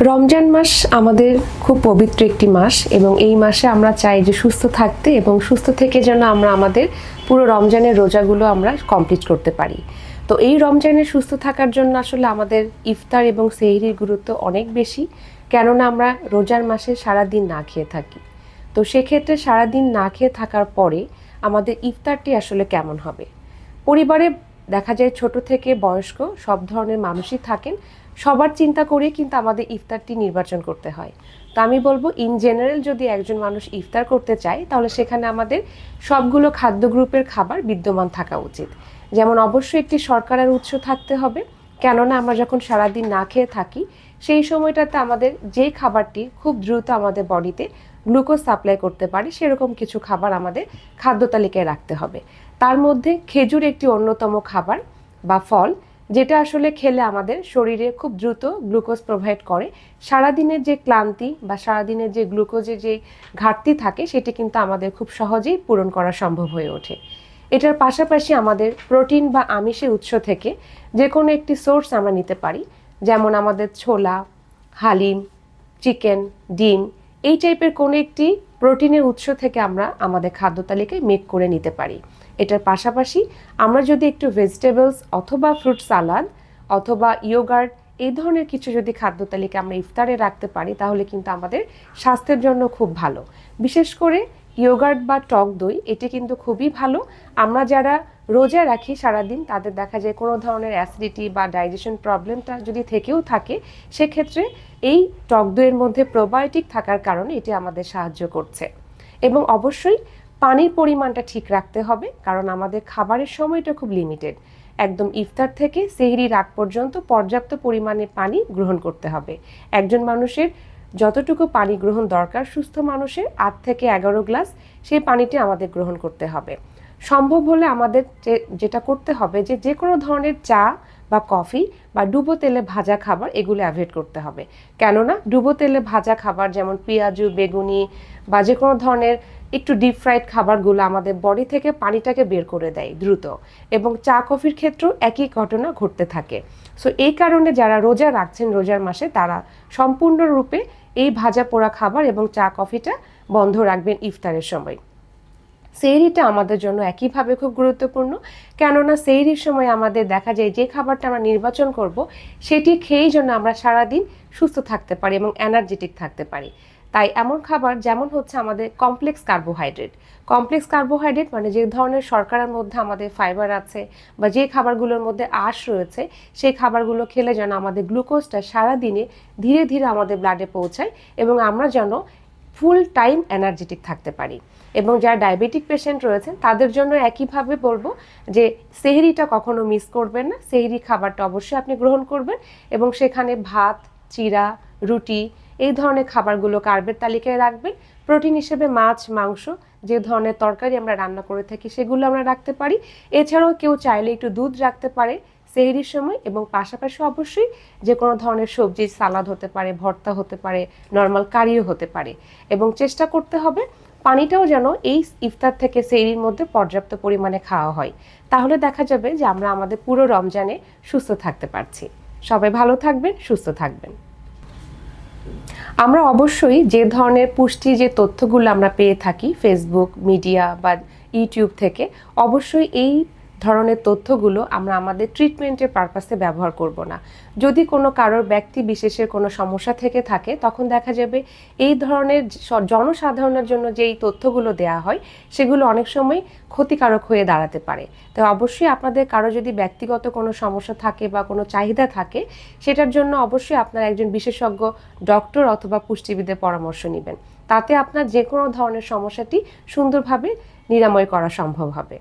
রমজান মাস আমাদের খুব পবিত্র একটি মাস এবং এই মাসে আমরা চাই যে সুস্থ থাকতে এবং সুস্থ থেকে যেন আমরা আমাদের পুরো রমজানের রোজাগুলো আমরা কমপ্লিট করতে পারি। তো এই রমজানে সুস্থ থাকার জন্য আসলে আমাদের ইফতার এবং সেহরির গুরুত্ব অনেক বেশি, কেননা আমরা রোজার মাসে সারাদিন না খেয়ে থাকি। তো সেক্ষেত্রে সারাদিন না খেয়ে থাকার পরে আমাদের ইফতারটি আসলে কেমন হবে? পরিবারে দেখা যায় ছোট থেকে বয়স্ক, সব ধরনের মানুষই থাকেন। সবার চিন্তা করে কিন্তু আমাদের ইফতারটি নির্বাচন করতে হয়। তো আমি বলব ইন জেনারেল যদি একজন মানুষ ইফতার করতে চায়, তাহলে সেখানে আমাদের সবগুলো খাদ্য গ্রুপের খাবার বিদ্যমান থাকা উচিত। যেমন অবশ্যই একটি সরকারের উৎস থাকতে হবে। কেননা আমরা যখন সারাদিন না খেয়ে থাকি সেই সময়টাতে আমাদের যে খাবারটি খুব দ্রুত আমাদের বডিতে গ্লুকোজ সাপ্লাই করতে পারে, সেরকম কিছু খাবার আমাদের খাদ্য তালিকায় রাখতে হবে। তার মধ্যে খেজুর একটি অন্যতম খাবার বা ফল, যেটা আসলে খেলে আমাদের শরীরে খুব দ্রুত গ্লুকোজ প্রোভাইড করে। সারাদিনের যে ক্লান্তি বা সারাদিনের যে গ্লুকোজের যে ঘাটতি থাকে, সেটি কিন্তু আমাদের খুব সহজেই পূরণ করা সম্ভব হয়ে ওঠে। এটার পাশাপাশি আমাদের প্রোটিন বা আমিষের উৎস থেকে যে কোনো একটি সোর্স আমরা নিতে পারি। যেমন আমাদের ছোলা, হালিম, চিকেন, ডিম, এই টাইপের কোনো একটি প্রোটিনের উৎস থেকে আমরা আমাদের খাদ্য তালিকায় মেক করে নিতে পারি। এটার পাশাপাশি আমরা যদি একটু ভেজিটেবলস অথবা ফ্রুট সালাদ অথবা ইয়োগার্ট এই ধরনের কিছু যদি খাদ্য তালিকা আমরা ইফতারে রাখতে পারি, তাহলে কিন্তু আমাদের স্বাস্থ্যের জন্য খুব ভালো। বিশেষ করে ইয়োগার্ট বা টক দই, এটি কিন্তু খুবই ভালো। আমরা যারা রোজা রাখি সারাদিন, তাদের দেখা যায় কোনো ধরনের অ্যাসিডিটি বা ডাইজেশন প্রবলেমটা যদি থেকেও থাকে, সেক্ষেত্রে এই টক দইয়ের মধ্যে প্রোবায়োটিক থাকার কারণে এটি আমাদের সাহায্য করছে। এবং অবশ্যই পানির পরিমাণটা ঠিক রাখতে হবে, কারণ আমাদের খাবারের সময়টা খুব লিমিটেড একদম ইফতার থেকে সেহরি রাগ পর্যন্ত পর্যাপ্ত পরিমাণে পানি গ্রহণ করতে হবে। একজন মানুষের যতটুকু পানি গ্রহণ দরকার সুস্থ মানুষের, আট থেকে এগারো গ্লাস, সেই পানিটি আমাদের গ্রহণ করতে হবে। সম্ভব হলে আমাদের যেটা করতে হবে যে যে কোনো ধরনের চা বা কফি বা ডুবো তেলে ভাজা খাবার এগুলো অ্যাভয়েড করতে হবে। কেননা ডুবো তেলে ভাজা খাবার যেমন পেঁয়াজু, বেগুনি বা যে কোনো ধরনের একটু ডিপ ফ্রাইড খাবারগুলো আমাদের বডি থেকে পানিটাকে বের করে দেয় দ্রুত এবং চা কফির ক্ষেত্রেও একই ঘটনা ঘটতে থাকে। সো এই কারণে যারা রোজা রাখছেন রোজার মাসে তারা সম্পূর্ণরূপে এই ভাজা পোড়া খাবার এবং চা কফিটা বন্ধ রাখবেন ইফতারের সময়। সেহরিটা আমাদের জন্য একইভাবে খুব গুরুত্বপূর্ণ। কেননা সেহরির সময় আমাদের দেখা যায় যে খাবারটা আমরা নির্বাচন করব, সেটি খেয়েই যেন আমরা সারাদিন সুস্থ থাকতে পারি এবং এনার্জেটিক থাকতে পারি। তাই এমন খাবার যেমন হচ্ছে আমাদের কমপ্লেক্স কার্বোহাইড্রেট কমপ্লেক্স কার্বোহাইড্রেট মানে যে ধরনের শর্করার মধ্যে আমাদের ফাইবার আছে বা যে খাবারগুলোর মধ্যে আঁশ রয়েছে, সেই খাবারগুলো খেলে যেন আমাদের গ্লুকোজটা সারাদিনে ধীরে ধীরে আমাদের ব্লাডে পৌঁছায় এবং আমরা যেন ফুল টাইম এনার্জেটিক থাকতে পারি। এবং যারা ডায়াবেটিক পেশেন্ট রয়েছেন, তাদের জন্য একইভাবে বলব যে সেহরিটা কখনো মিস করবেন না। সেহরি খাবারটা অবশ্যই আপনি গ্রহণ করবেন এবং সেখানে ভাত চিরা রুটি এই ধরনের খাবারগুলো কার্বের তালিকায় রাখবেন। প্রোটিন হিসেবে মাছ, মাংস যে ধরনের তরকারি আমরা রান্না করে থাকি সেগুলো আমরা রাখতে পারি। এছাড়াও কেউ চাইলে একটু দুধ রাখতে পারে। সেহরির সময় এবং পাশাপাশি অবশ্যই যে কোনো ধরনের সবজি, সালাদ হতে পারে, ভর্তা হতে পারে নর্মাল কারিও হতে পারে। এবং চেষ্টা করতে হবে পানিটাও যেন এই ইফতার থেকে সেহরির মধ্যে পর্যাপ্ত পরিমাণে খাওয়া হয়। তাহলে দেখা যাবে যে আমরা আমাদের পুরো রমজানে সুস্থ থাকতে পারছি। সবাই ভালো থাকবেন, সুস্থ থাকবেন। আমরা অবশ্যই যে ধরনের পুষ্টি, যে তথ্যগুলো আমরা পেয়ে থাকি ফেসবুক মিডিয়া বা ইউটিউব থেকে, অবশ্যই এই ধরনের তথ্যগুলো আমরা আমাদের ট্রিটমেন্টের পারপাসে ব্যবহার করব না। যদি কোনো কারোর ব্যক্তি বিশেষের কোনো সমস্যা থেকে থাকে, তখন দেখা যাবে এই ধরনের জনসাধারণের জন্য যে এই তথ্যগুলো দেয়া হয়, সেগুলো অনেক সময় ক্ষতিকারক হয়ে দাঁড়াতে পারে। তো অবশ্যই আপনাদের কারও যদি ব্যক্তিগত কোনো সমস্যা থাকে বা কোনো চাহিদা থাকে, সেটার জন্য অবশ্যই আপনার একজন বিশেষজ্ঞ ডক্টর অথবা পুষ্টিবিদের পরামর্শ নেবেন। তাতে আপনার যে কোনো ধরনের সমস্যাটি সুন্দরভাবে নিরাময় করা সম্ভব হবে।